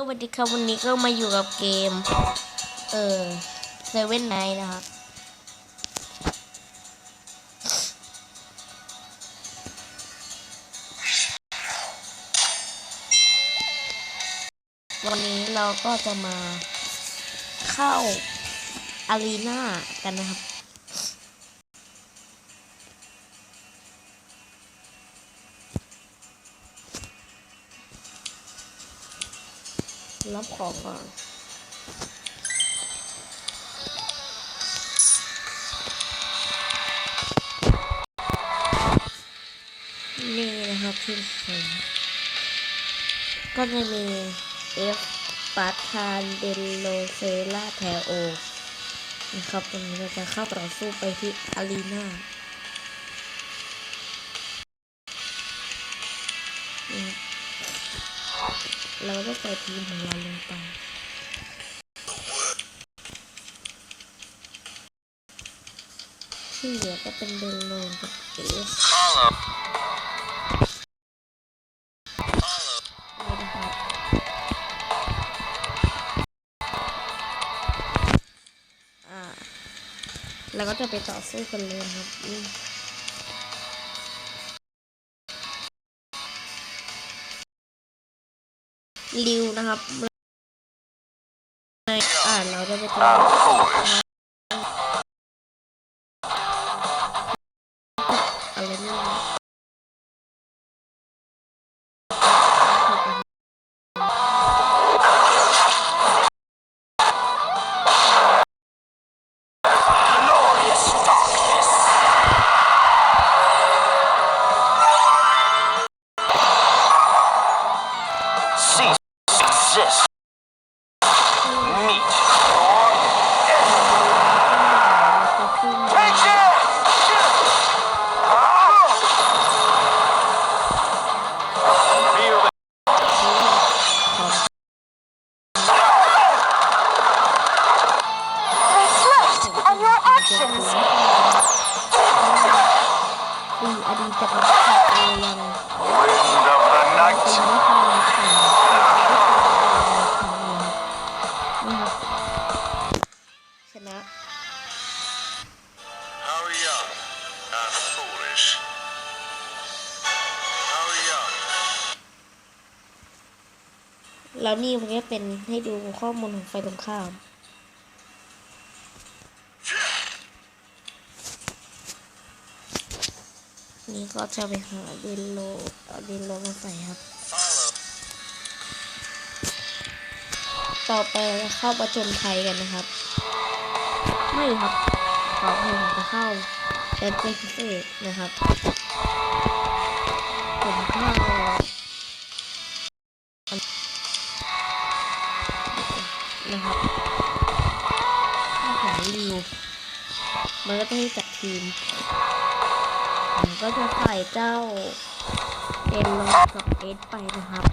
สวัสดีครับวันนี้ก็มาอยู่กับเกม เออเซเว่นไนนะครับ วันนี้เราก็จะมาเข้าอารีนากันนะครับ รับของก่อนนี่นะครับที่ผมก็จะมี F ปาทานเดนโลเซล่าแทโอนะครับตรงนี้เราจะเข้าต่อสู้ไปที่อารีนา เราก็ใส่ทีมของเราลงไปที่เหลือก็เป็นเดนโลกับเอสนี่นะครับอ่าแล้วก็จะไปต่อสู้กันเลยครับ ริวนะครับอ่าเราจะไปต่ออ จะเป็นข้าเองยัง wind of the night. เป็นค่อยมีใครนี่ครับชนะ How young and foolish. How young แล้วนี่มันก็เป็นให้ดูข้อมูลของไฟตรงข้าม นี่ก็จะไปหาเดนโลเอาเดนโลมาใส่ครับ ต่อไปเราจะเข้าประจนไทยกันนะครับ ไม่ครับขอเพลงจะเข้าเป็นเจพิเศษนะครับผมเข้านะครับถ้าของริวมันก็จะให้จัดทีม ผมก็จะใส่เจ้าเอ็นลงกับเอสไปนะครับ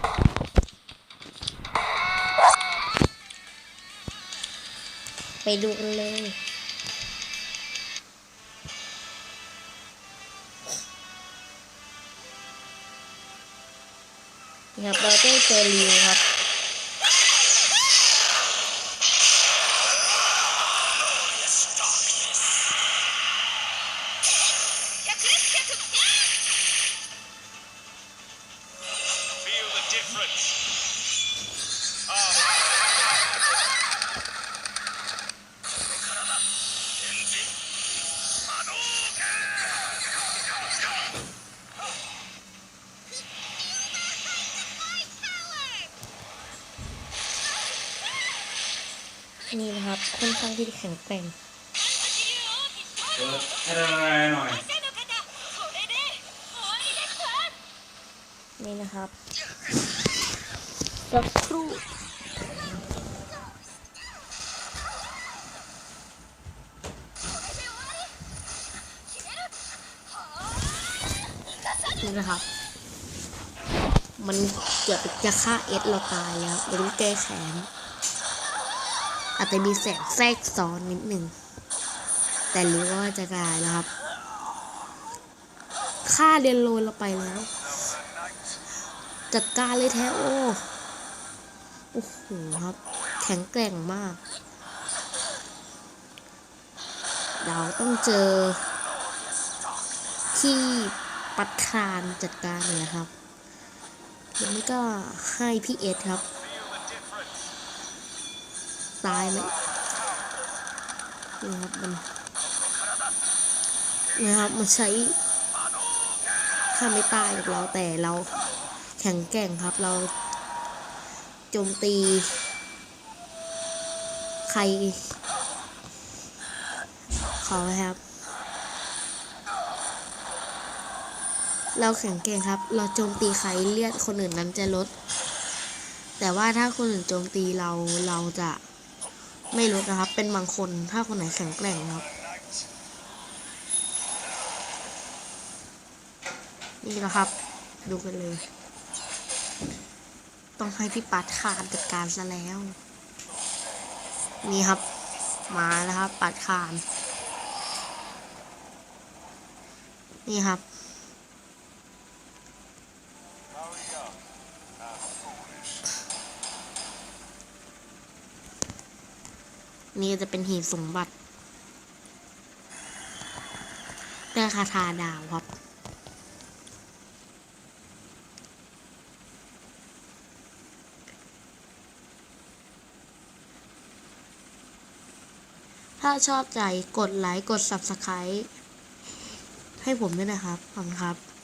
ไปดูกันเลยนี่ครับเราได้เจอริวครับ Feel the difference. นี่นะครับค่อนข้างที่จะแข็งแกร่งเปิดให้ละลายหน่อย นี่นะครับ สักครู่นี่นะครับ มันเกือบจะฆ่าเอสเราตายแล้วเราต้แก้แค้นอาจจะมีแสงแทรกซ้อนนิดหนึ่ง แต่รู้ว่าจะกลายแล้วครับ ฆ่าเดนโลนเราไปแล้ว จัดการเลยแท้โอ โอ้โหครับ แข็งแกร่งมาก เราต้องเจอ ที่ปัดคานจัดการเลยนะครับหรือไม่ก็ให้พี่เอสครับ ตายไหมนี่ครับมันนะครับมันใช้ถ้าไม่ตายกับเราแต่เราแข็งแกร่งครับ เรา โจมตี ใคร เขาครับ เราแข็งแกร่งครับ เราโจมตีใครเลือดคนอื่นนั้นจะลด แต่ว่าถ้าคนอื่นโจมตีเราเราจะไม่ลดนะครับ เป็นบางคนถ้าคนไหนแข็งแกร่งครับ นี่นะครับ ดูกันเลย ต้องให้พี่ปัดคานจัดการซะแล้ว นี่ครับ มาแล้วครับ ปัดคานนี่ครับ นี่จะเป็นหีบสมบัติได้คาถาดาวครับ ถ้าชอบใจกดไลค์กด Subscribe ให้ผมด้วยนะครับ ขอบคุณครับ